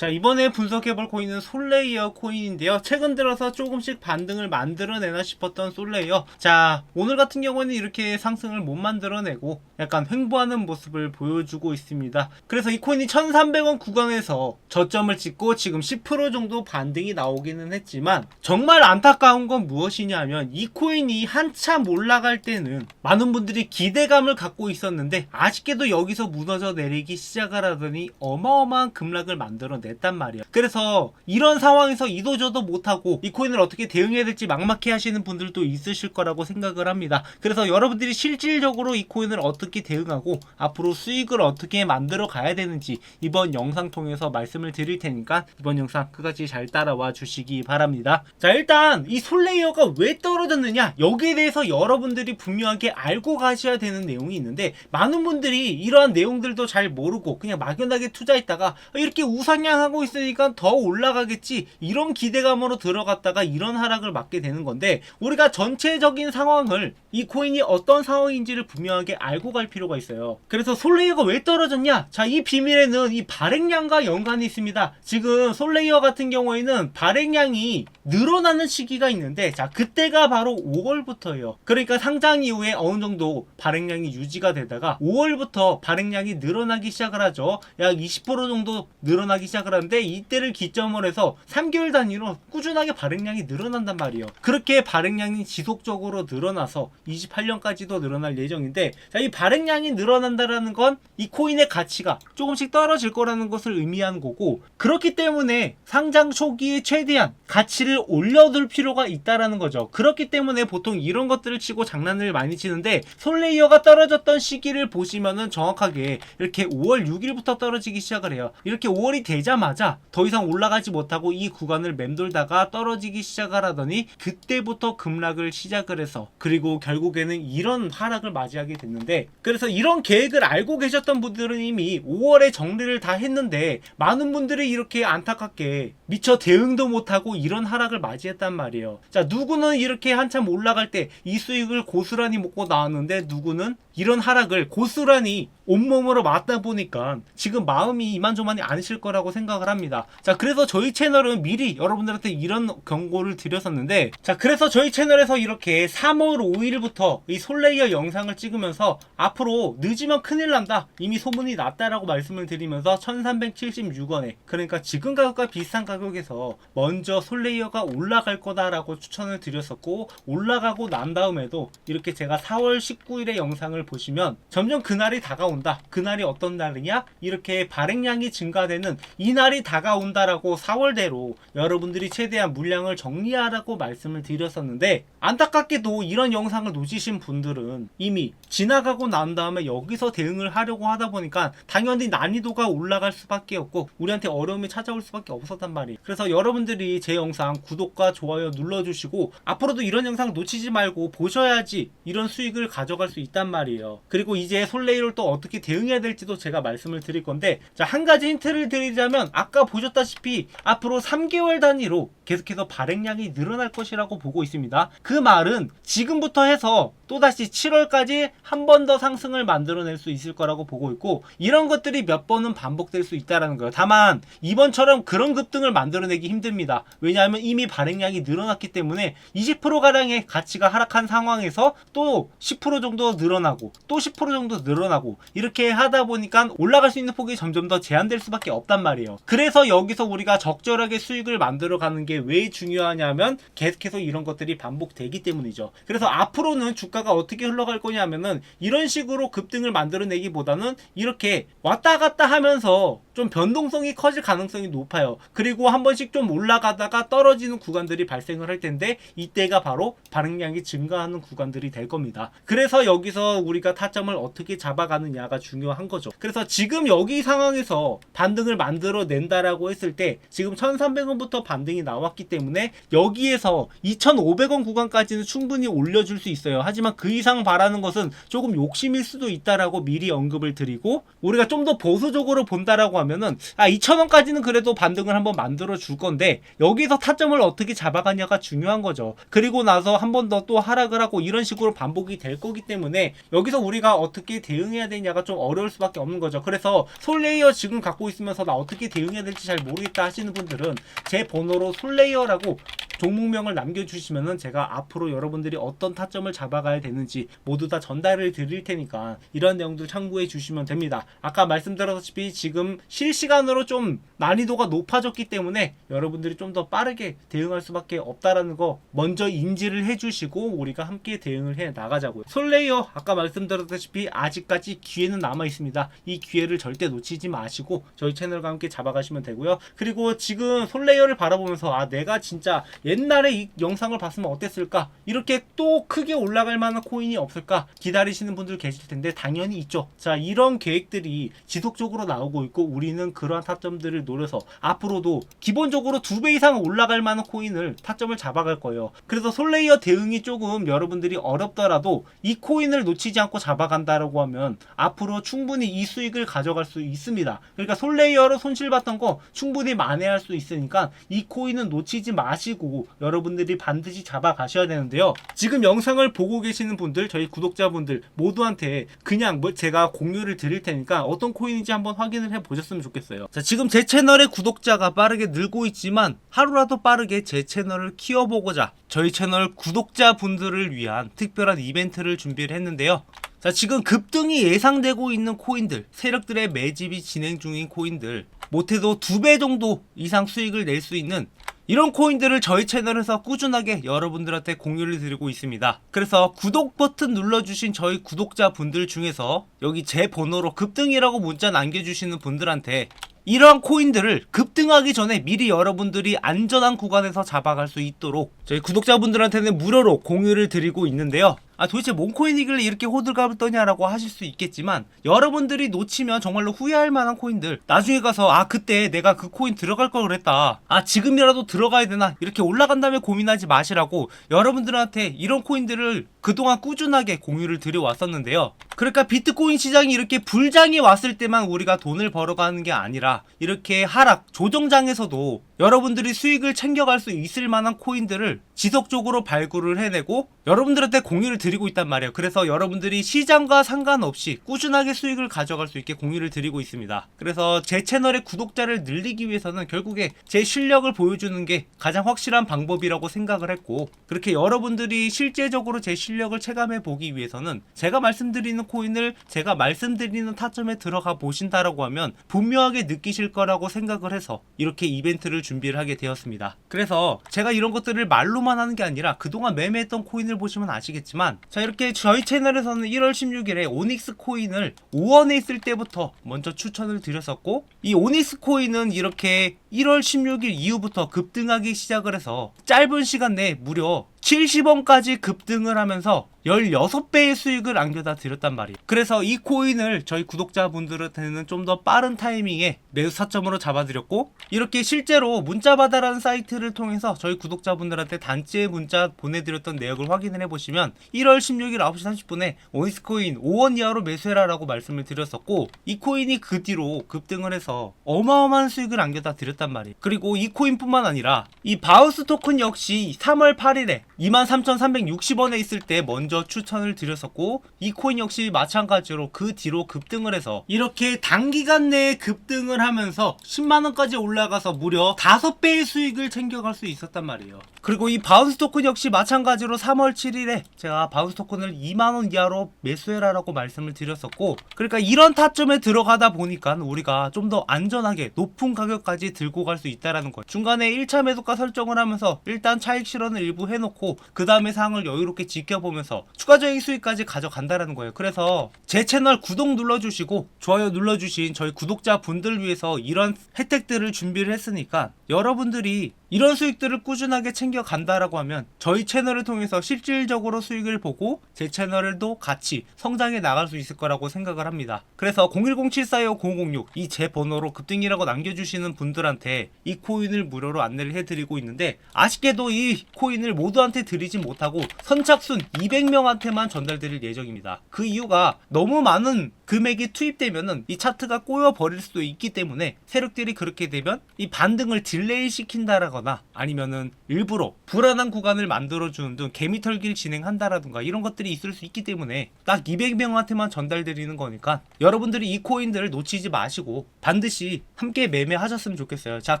자 이번에 분석해볼 코인은 솔레이어 코인인데요. 최근 들어서 조금씩 반등을 만들어내나 싶었던 솔레이어. 자 오늘 같은 경우에는 이렇게 상승을 못 만들어내고 약간 횡보하는 모습을 보여주고 있습니다. 그래서 이 코인이 1300원 구간에서 저점을 찍고 지금 10% 정도 반등이 나오기는 했지만 정말 안타까운 건 무엇이냐면 이 코인이 한참 올라갈 때는 많은 분들이 기대감을 갖고 있었는데 아쉽게도 여기서 무너져 내리기 시작을 하더니 어마어마한 급락을 만들어 냈단 말이야. 그래서 이런 상황에서 이도저도 못하고 이 코인을 어떻게 대응해야 될지 막막해 하시는 분들도 있으실 거라고 생각을 합니다. 그래서 여러분들이 실질적으로 이 코인을 어떻게 대응하고 앞으로 수익을 어떻게 만들어 가야 되는지 이번 영상 통해서 말씀을 드릴 테니까 이번 영상 끝까지 잘 따라와 주시기 바랍니다. 자 일단 이 솔레이어가 왜 떨어졌느냐 여기에 대해서 여러분들이 분명하게 알고 가셔야 되는 내용이 있는데 많은 분들이 이러한 내용들도 잘 모르고 그냥 막연하게 투자했다가 이렇게 우상향 하고 있으니까 더 올라가겠지 이런 기대감으로 들어갔다가 이런 하락을 맞게 되는 건데 우리가 전체적인 상황을 이 코인이 어떤 상황인지를 분명하게 알고 갈 필요가 있어요. 그래서 솔레이어가 왜 떨어졌냐? 자, 이 비밀에는 이 발행량과 연관이 있습니다. 지금 솔레이어 같은 경우에는 발행량이 늘어나는 시기가 있는데 자, 그때가 바로 5월부터예요. 그러니까 상장 이후에 어느 정도 발행량이 유지가 되다가 5월부터 발행량이 늘어나기 시작을 하죠. 약 20% 정도 늘어나기 시작을 하는데 이때를 기점으로 해서 3개월 단위로 꾸준하게 발행량이 늘어난단 말이에요. 그렇게 발행량이 지속적으로 늘어나서 28년까지도 늘어날 예정인데 자, 이 발행량이 늘어난다라는 건 이 코인의 가치가 조금씩 떨어질 거라는 것을 의미하는 거고 그렇기 때문에 상장 초기에 최대한 가치를 올려둘 필요가 있다라는 거죠. 그렇기 때문에 보통 이런 것들을 치고 장난을 많이 치는데 솔레이어가 떨어졌던 시기를 보시면은 정확하게 이렇게 5월 6일부터 떨어지기 시작을 해요. 이렇게 5월이 되자 마자 더 이상 올라가지 못하고 이 구간을 맴돌다가 떨어지기 시작을 하더니 그때부터 급락을 시작을 해서 그리고 결국에는 이런 하락을 맞이하게 됐는데 그래서 이런 계획을 알고 계셨던 분들은 이미 5월에 정리를 다 했는데 많은 분들이 이렇게 안타깝게 미처 대응도 못하고 이런 하락을 맞이했단 말이에요. 자 누구는 이렇게 한참 올라갈 때 이 수익을 고스란히 먹고 나왔는데 누구는 이런 하락을 고스란히 온몸으로 맞다 보니까 지금 마음이 이만저만이 아니실 거라고 생각을 합니다. 자, 그래서 저희 채널은 미리 여러분들한테 이런 경고를 드렸었는데, 자, 그래서 저희 채널에서 이렇게 3월 5일부터 이 솔레이어 영상을 찍으면서 앞으로 늦으면 큰일 난다. 이미 소문이 났다라고 말씀을 드리면서 1376원에, 그러니까 지금 가격과 비슷한 가격에서 먼저 솔레이어가 올라갈 거다라고 추천을 드렸었고, 올라가고 난 다음에도 이렇게 제가 4월 19일의 영상을 보시면 점점 그날이 다가 온다. 그날이 어떤 날이냐? 이렇게 발행량이 증가되는 이 날이 다가온다라고 4월대로 여러분들이 최대한 물량을 정리하라고 말씀을 드렸었는데 안타깝게도 이런 영상을 놓치신 분들은 이미 지나가고 난 다음에 여기서 대응을 하려고 하다 보니까 당연히 난이도가 올라갈 수밖에 없고 우리한테 어려움이 찾아올 수밖에 없었단 말이에요. 그래서 여러분들이 제 영상 구독과 좋아요 눌러주시고 앞으로도 이런 영상 놓치지 말고 보셔야지 이런 수익을 가져갈 수 있단 말이에요. 그리고 이제 솔레이를 또 어떻게 대응해야 될지도 제가 말씀을 드릴 건데 자, 한 가지 힌트를 드리자면 아까 보셨다시피 앞으로 3개월 단위로 계속해서 발행량이 늘어날 것이라고 보고 있습니다. 그 말은 지금부터 해서 또다시 7월까지 한 번 더 상승을 만들어낼 수 있을 거라고 보고 있고 이런 것들이 몇 번은 반복될 수 있다라는 거예요. 다만 이번처럼 그런 급등을 만들어내기 힘듭니다. 왜냐하면 이미 발행량이 늘어났기 때문에 20% 가량의 가치가 하락한 상황에서 또 10% 정도 늘어나고 또 10% 정도 늘어나고 이렇게 하다 보니까 올라갈 수 있는 폭이 점점 더 제한될 수밖에 없단 말이에요. 그래서 여기서 우리가 적절하게 수익을 만들어 가는 게 왜 중요하냐면 계속해서 이런 것들이 반복되기 때문이죠. 그래서 앞으로는 주가가 어떻게 흘러갈 거냐면은 이런 식으로 급등을 만들어내기보다는 이렇게 왔다 갔다 하면서 좀 변동성이 커질 가능성이 높아요. 그리고 한 번씩 좀 올라가다가 떨어지는 구간들이 발생을 할 텐데 이때가 바로 발행량이 증가하는 구간들이 될 겁니다. 그래서 여기서 우리가 타점을 어떻게 잡아가느냐가 중요한 거죠. 그래서 지금 여기 상황에서 반등을 만들어 낸다라고 했을 때 지금 1,300원부터 반등이 나왔기 때문에 여기에서 2,500원 구간까지는 충분히 올려줄 수 있어요. 하지만 그 이상 바라는 것은 조금 욕심일 수도 있다라고 미리 언급을 드리고 우리가 좀 더 보수적으로 본다라고 하면 하면은 아 2,000원까지는 그래도 반등을 한번 만들어 줄 건데 여기서 타점을 어떻게 잡아가냐가 중요한 거죠. 그리고 나서 한 번 더 또 하락을 하고 이런 식으로 반복이 될 거기 때문에 여기서 우리가 어떻게 대응해야 되냐가 좀 어려울 수밖에 없는 거죠. 그래서 솔레이어 지금 갖고 있으면서 나 어떻게 대응해야 될지 잘 모르겠다 하시는 분들은 제 번호로 솔레이어라고 종목명을 남겨주시면은 제가 앞으로 여러분들이 어떤 타점을 잡아가야 되는지 모두 다 전달을 드릴 테니까 이런 내용들 참고해 주시면 됩니다. 아까 말씀드렸다시피 지금 실시간으로 좀 난이도가 높아졌기 때문에 여러분들이 좀 더 빠르게 대응할 수밖에 없다라는 거 먼저 인지를 해주시고 우리가 함께 대응을 해 나가자고요. 솔레이어 아까 말씀드렸다시피 아직까지 기회는 남아 있습니다. 이 기회를 절대 놓치지 마시고 저희 채널과 함께 잡아가시면 되고요. 그리고 지금 솔레이어를 바라보면서 아 내가 진짜 옛날에 이 영상을 봤으면 어땠을까? 이렇게 또 크게 올라갈 만한 코인이 없을까? 기다리시는 분들 계실 텐데 당연히 있죠. 자, 이런 계획들이 지속적으로 나오고 있고 우리는 그러한 타점들을 노려서 앞으로도 기본적으로 두 배 이상 올라갈 만한 코인을 타점을 잡아갈 거예요. 그래서 솔레이어 대응이 조금 여러분들이 어렵더라도 이 코인을 놓치지 않고 잡아간다라고 하면 앞으로 충분히 이 수익을 가져갈 수 있습니다. 그러니까 솔레이어로 손실봤던 거 충분히 만회할 수 있으니까 이 코인은 놓치지 마시고 여러분들이 반드시 잡아가셔야 되는데요. 지금 영상을 보고 계시는 분들, 저희 구독자분들 모두한테 그냥 뭐 제가 공유를 드릴 테니까 어떤 코인인지 한번 확인을 해 보셨으면 좋겠어요. 자, 지금 제 채널의 구독자가 빠르게 늘고 있지만 하루라도 빠르게 제 채널을 키워보고자 저희 채널 구독자분들을 위한 특별한 이벤트를 준비를 했는데요. 자, 지금 급등이 예상되고 있는 코인들, 세력들의 매집이 진행 중인 코인들, 못해도 두 배 정도 이상 수익을 낼 수 있는 이런 코인들을 저희 채널에서 꾸준하게 여러분들한테 공유를 드리고 있습니다. 그래서 구독 버튼 눌러주신 저희 구독자분들 중에서 여기 제 번호로 급등이라고 문자 남겨주시는 분들한테 이러한 코인들을 급등하기 전에 미리 여러분들이 안전한 구간에서 잡아갈 수 있도록 저희 구독자분들한테는 무료로 공유를 드리고 있는데요. 아 도대체 뭔 코인이길래 이렇게 호들갑을 떠냐라고 하실 수 있겠지만 여러분들이 놓치면 정말로 후회할 만한 코인들. 나중에 가서 아 그때 내가 그 코인 들어갈 걸 그랬다. 아 지금이라도 들어가야 되나? 이렇게 올라간 다음에 고민하지 마시라고 여러분들한테 이런 코인들을 그동안 꾸준하게 공유를 드려왔었는데요. 그러니까 비트코인 시장이 이렇게 불장이 왔을 때만 우리가 돈을 벌어가는 게 아니라 이렇게 하락 조정장에서도 여러분들이 수익을 챙겨갈 수 있을 만한 코인들을 지속적으로 발굴을 해내고 여러분들한테 공유를 드리고 있단 말이에요. 그래서 여러분들이 시장과 상관없이 꾸준하게 수익을 가져갈 수 있게 공유를 드리고 있습니다. 그래서 제 채널의 구독자를 늘리기 위해서는 결국에 제 실력을 보여주는 게 가장 확실한 방법이라고 생각을 했고 그렇게 여러분들이 실제적으로 제 실력을 체감해 보기 위해서는 제가 말씀드리는 코인을 제가 말씀드리는 타점에 들어가 보신다라고 하면 분명하게 느끼실 거라고 생각을 해서 이렇게 이벤트를 준비를 하게 되었습니다. 그래서 제가 이런 것들을 말로만 하는 게 아니라 그동안 매매했던 코인을 보시면 아시겠지만 자 이렇게 저희 채널에서는 1월 16일에 오닉스 코인을 5원에 있을 때부터 먼저 추천을 드렸었고 이 오닉스 코인은 이렇게 1월 16일 이후부터 급등하기 시작을 해서 짧은 시간 내에 무려 70원까지 급등을 하면서 16배의 수익을 안겨다 드렸단 말이에요. 그래서 이 코인을 저희 구독자분들한테는 좀 더 빠른 타이밍에 매수 사점으로 잡아드렸고 이렇게 실제로 문자바다라는 사이트를 통해서 저희 구독자분들한테 단체 문자 보내드렸던 내역을 확인을 해보시면 1월 16일 9시 30분에 오니스 코인 5원 이하로 매수해라 라고 말씀을 드렸었고 이 코인이 그 뒤로 급등을 해서 어마어마한 수익을 안겨다 드렸단 말이에요. 그리고 이 코인뿐만 아니라 이 바우스 토큰 역시 3월 8일에 23,360원에 있을 때 먼저 추천을 드렸었고 이 코인 역시 마찬가지로 그 뒤로 급등을 해서 이렇게 단기간 내에 급등을 하면서 10만원까지 올라가서 무려 5배의 수익을 챙겨갈 수 있었단 말이에요. 그리고 이 바운스 토큰 역시 마찬가지로 3월 7일에 제가 바운스 토큰을 2만원 이하로 매수해라라고 말씀을 드렸었고 그러니까 이런 타점에 들어가다 보니까 우리가 좀 더 안전하게 높은 가격까지 들고 갈 수 있다라는 거예요. 중간에 1차 매도가 설정을 하면서 일단 차익 실현을 일부 해놓고 그 다음에 상황을 여유롭게 지켜보면서 추가적인 수익까지 가져간다라는 거예요. 그래서 제 채널 구독 눌러주시고 좋아요 눌러주신 저희 구독자 분들 위해서 이런 혜택들을 준비를 했으니까 여러분들이 이런 수익들을 꾸준하게 챙겨간다라고 하면 저희 채널을 통해서 실질적으로 수익을 보고 제 채널도 같이 성장해 나갈 수 있을 거라고 생각을 합니다. 그래서 010-7425-006 이 제 번호로 급등이라고 남겨주시는 분들한테 이 코인을 무료로 안내를 해드리고 있는데 아쉽게도 이 코인을 모두한테 드리지 못하고 선착순 200명한테만 전달드릴 예정입니다. 그 이유가 너무 많은 금액이 투입되면은 이 차트가 꼬여 버릴 수도 있기 때문에 세력들이 그렇게 되면 이 반등을 딜레이 시킨다라 거나 아니면은 일부러 불안한 구간을 만들어 주는 등 개미 털기를 진행한다라든가 이런 것들이 있을 수 있기 때문에 딱 200명한테만 전달드리는 거니까 여러분들이 이 코인들을 놓치지 마시고 반드시 함께 매매하셨으면 좋겠어요. 자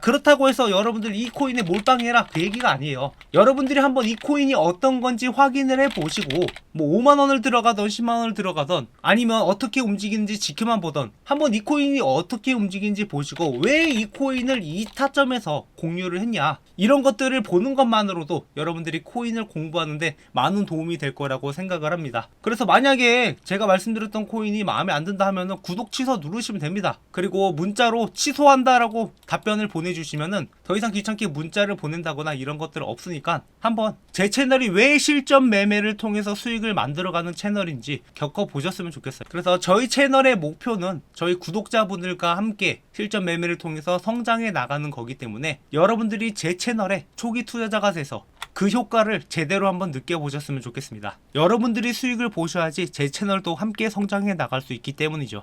그렇다고 해서 여러분들 이 코인에 몰빵해라 그 얘기가 아니에요. 여러분들이 한번 이 코인이 어떤 건지 확인을 해 보시고 뭐 5만 원을 들어가던 10만 원을 들어가던 아니면 어떻게 움직이는지 지켜만 보던 한번 이 코인이 어떻게 움직이는지 보시고 왜 이 코인을 이 타점에서 공유를 했냐 이런 것들을 보는 것만으로도 여러분들이 코인을 공부하는데 많은 도움이 될 거라고 생각을 합니다. 그래서 만약에 제가 말씀드렸던 코인이 마음에 안 든다 하면은 구독 취소 누르시면 됩니다. 그리고 문자로 취소한다라고 답변을 보내주시면은 더 이상 귀찮게 문자를 보낸다거나 이런 것들 없으니까 한번 제 채널이 왜 실전 매매를 통해서 수익을 만들어가는 채널인지 겪어보셨으면 좋겠어요. 그래서 저희 채널의 목표는 저희 구독자분들과 함께 실전 매매를 통해서 성장해 나가는 거기 때문에 여러분들이 제 채널에 초기 투자자가 돼서 그 효과를 제대로 한번 느껴보셨으면 좋겠습니다. 여러분들이 수익을 보셔야지 제 채널도 함께 성장해 나갈 수 있기 때문이죠.